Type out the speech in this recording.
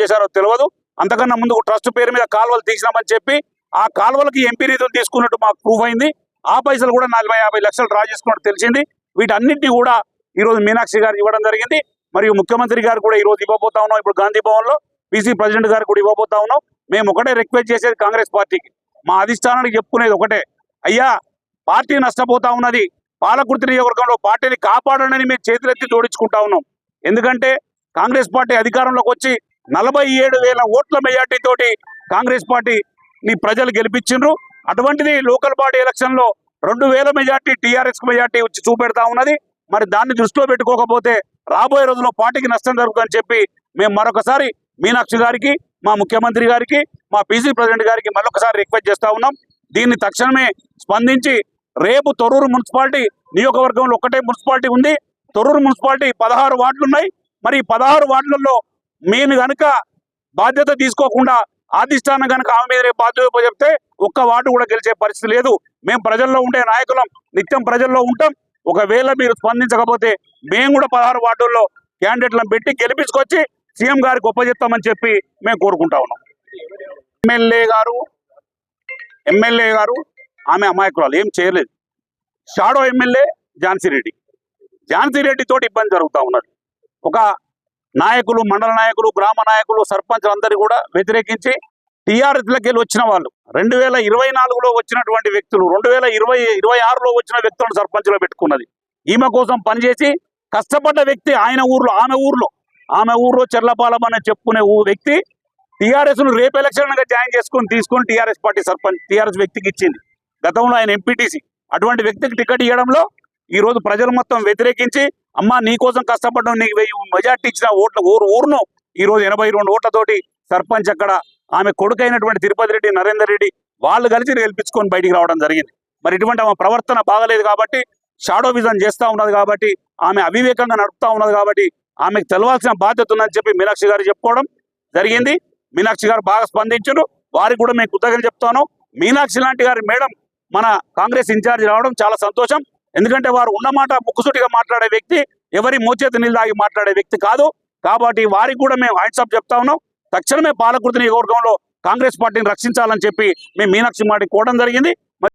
చేశారో తెలియదు అంతకన్నా ముందు ట్రస్ట్ పేరు మీద కాలువలు తీసినామని చెప్పి ఆ కాలువలకి ఎంపీ నిధులు తీసుకున్నట్టు మాకు ప్రూఫ్ అయింది. ఆ పైసలు కూడా నలభై యాభై లక్షలు డ్రా చేసుకున్నట్టు తెలిసింది. వీటన్నిటిని కూడా ఈ రోజు మీనాక్షి గారు ఇవ్వడం జరిగింది. మరియు ముఖ్యమంత్రి గారు కూడా ఈ రోజు ఇవ్వబోతా ఉన్నాం. ఇప్పుడు గాంధీ భవన్లో బీసీ పీసీ ప్రెసిడెంట్ గారు కూడా ఇవ్వబోతా ఉన్నాం. మేము ఒకటే రిక్వెస్ట్ చేసేది కాంగ్రెస్ పార్టీకి. మా అధిష్టానానికి చెప్పుకునేది ఒకటే. అయ్యా పార్టీ నష్టపోతా ఉన్నది. పాలకుర్తి నియోజకవర్గంలో పార్టీని కాపాడనని మేము చేతులెత్తి జోడించుకుంటా ఉన్నాం. ఎందుకంటే కాంగ్రెస్ పార్టీ అధికారంలోకి వచ్చి నలభై ఏడు వేల ఓట్ల మెజార్టీ తోటి కాంగ్రెస్ పార్టీని ప్రజలు గెలిపించిండ్రు. అటువంటిది లోకల్ బాడీ ఎలక్షన్లో రెండు వేల మెజార్టీ టీఆర్ఎస్ మెజార్టీ వచ్చి చూపెడతా ఉన్నది. మరి దాన్ని దృష్టిలో పెట్టుకోకపోతే రాబోయే రోజుల్లో పార్టీకి నష్టం జరుగుతుందని చెప్పి మేము మరొకసారి మీనాక్షి గారికి మా ముఖ్యమంత్రి గారికి మా పీసీ ప్రెసిడెంట్ గారికి మరొకసారి రిక్వెస్ట్ చేస్తూ ఉన్నాం. దీన్ని తక్షణమే స్పందించి రేపు తొర్రూరు మున్సిపాలిటీ నియోజకవర్గంలో ఒకటే మున్సిపాలిటీ ఉంది. తొర్రూరు మున్సిపాలిటీ పదహారు వార్డులు ఉన్నాయి మరి ఈ పదహారు వార్డులలో మేము కనుక బాధ్యత తీసుకోకుండా అధిష్టానం కనుక ఆమె మీద బాధ్యత చెప్తే ఒక్క వార్డు కూడా గెలిచే పరిస్థితి లేదు. మేము ప్రజల్లో ఉండే నాయకులం నిత్యం ప్రజల్లో ఉంటాం. ఒకవేళ మీరు స్పందించకపోతే మేము కూడా పదహారు వార్డుల్లో క్యాండిడేట్లను పెట్టి గెలిపించుకొచ్చి సీఎం గారికి ఒప్పజెప్తామని చెప్పి మేము కోరుకుంటా ఉన్నాం. ఎమ్మెల్యే గారు ఎమ్మెల్యే గారు ఆమె అమాయకురాలు ఏం చేయలేదు. Shadow MLA Jhansi Reddy. Jhansi Reddy తోటి ఇబ్బంది జరుగుతూ ఉన్నది. ఒక నాయకులు మండల నాయకులు గ్రామ నాయకులు సర్పంచులు అందరూ కూడా వ్యతిరేకించి టీఆర్ఎస్లకి వచ్చిన వాళ్ళు. రెండు వేల ఇరవై నాలుగులో వచ్చినటువంటి వ్యక్తులు రెండు వేల ఇరవై ఇరవై ఆరులో వచ్చిన వ్యక్తులను సర్పంచ్లో పెట్టుకున్నది. ఈమె కోసం పనిచేసి కష్టపడ్డ వ్యక్తి ఆయన ఊర్లో ఆమె ఊర్లో ఆమె ఊర్లో చెర్లపాలెం అని చెప్పుకునే వ్యక్తి టీఆర్ఎస్ను రేపు ఎలక్షన్గా జాయిన్ చేసుకొని తీసుకొని టీఆర్ఎస్ పార్టీ సర్పంచ్ టీఆర్ఎస్ వ్యక్తికి ఇచ్చింది. గతంలో ఆయన ఎంపీటీసీ. అటువంటి వ్యక్తికి టికెట్ ఇవ్వడంలో ఈ రోజు ప్రజలు మొత్తం వ్యతిరేకించి అమ్మా నీ కోసం కష్టపడడం నీకు వెయ్యి మెజార్టీ ఇచ్చిన ఓట్ల ఊరు ఊరును. ఈ రోజు ఎనభై రెండు ఓట్లతోటి సర్పంచ్ అక్కడ ఆమె కొడుకైనటువంటి తిరుపతి రెడ్డి నరేందర్ రెడ్డి వాళ్ళు కలిసి గెలిపించుకొని బయటికి రావడం జరిగింది. మరి ఇటువంటి ఆమె ప్రవర్తన బాగలేదు కాబట్టి షాడో విజన్ చేస్తా ఉన్నది కాబట్టి ఆమె అవివేకంగా నడుపుతా ఉన్నది కాబట్టి ఆమెకు తెలవాల్సిన బాధ్యత ఉందని చెప్పి మీనాక్షి గారు చెప్పుకోవడం జరిగింది. మీనాక్షి గారు బాగా స్పందించారు. వారికి కూడా మేము కృతజ్ఞతలు చెప్తాను. మీనాక్షి లాంటి గారి మేడం మన కాంగ్రెస్ ఇన్ఛార్జ్ రావడం చాలా సంతోషం. ఎందుకంటే వారు ఉన్నమాట ముక్కుసూటిగా మాట్లాడే వ్యక్తి ఎవరి మోచేతి నీళ్ళు మాట్లాడే వ్యక్తి కాదు. కాబట్టి వారికి కూడా మేము హ్యాండ్సప్ చెప్తా ఉన్నాం. తక్షణమే పాలకుర్తి నియోజకవర్గంలో కాంగ్రెస్ పార్టీని రక్షించాలని చెప్పి మేము మీనాక్షి మాట కోవడం జరిగింది.